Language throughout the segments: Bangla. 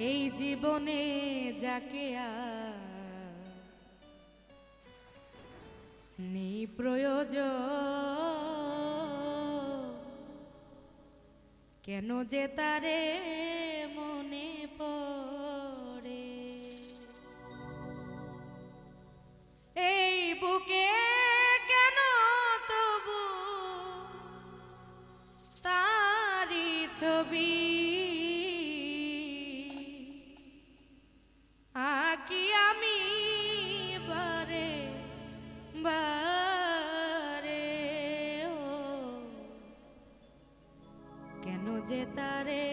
এই জীবনে যাকে নি প্রয়োজ কেন যে তারে মনে পড়ে? এই বুকে কেন তবু তারি ছবি তারে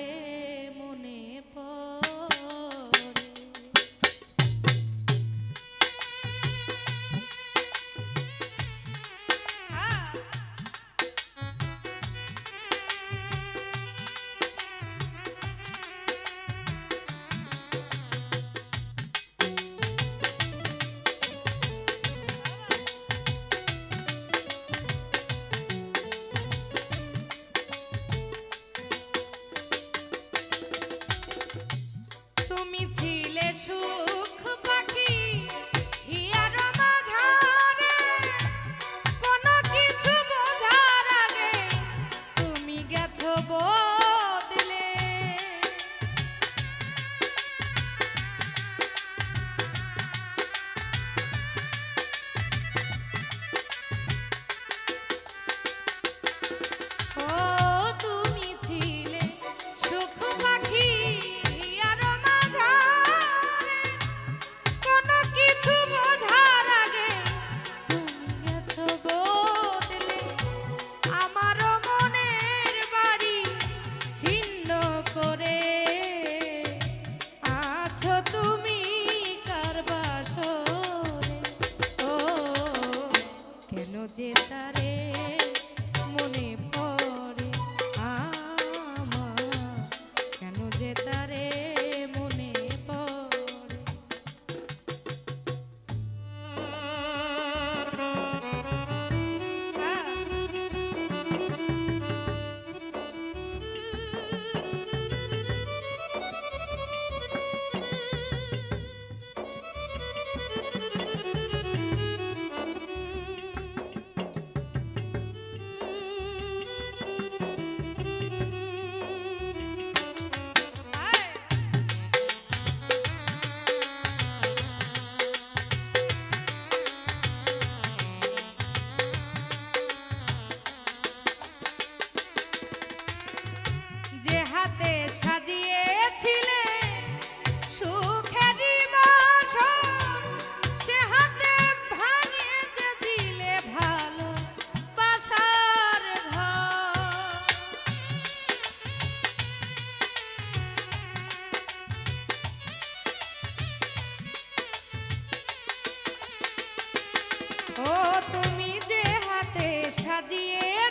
সাজিয়ে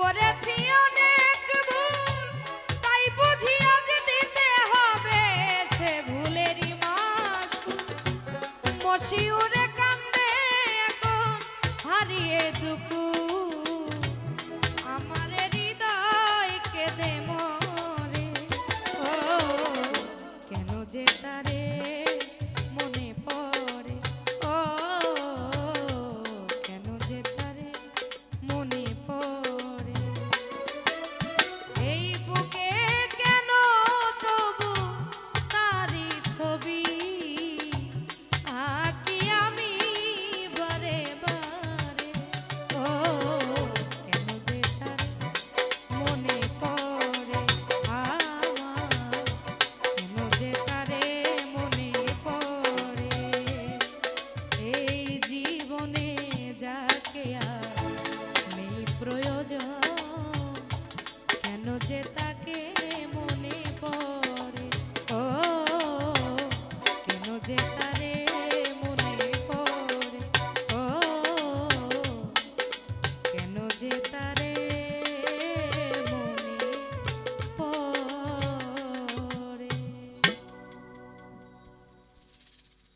40 কেন যে তার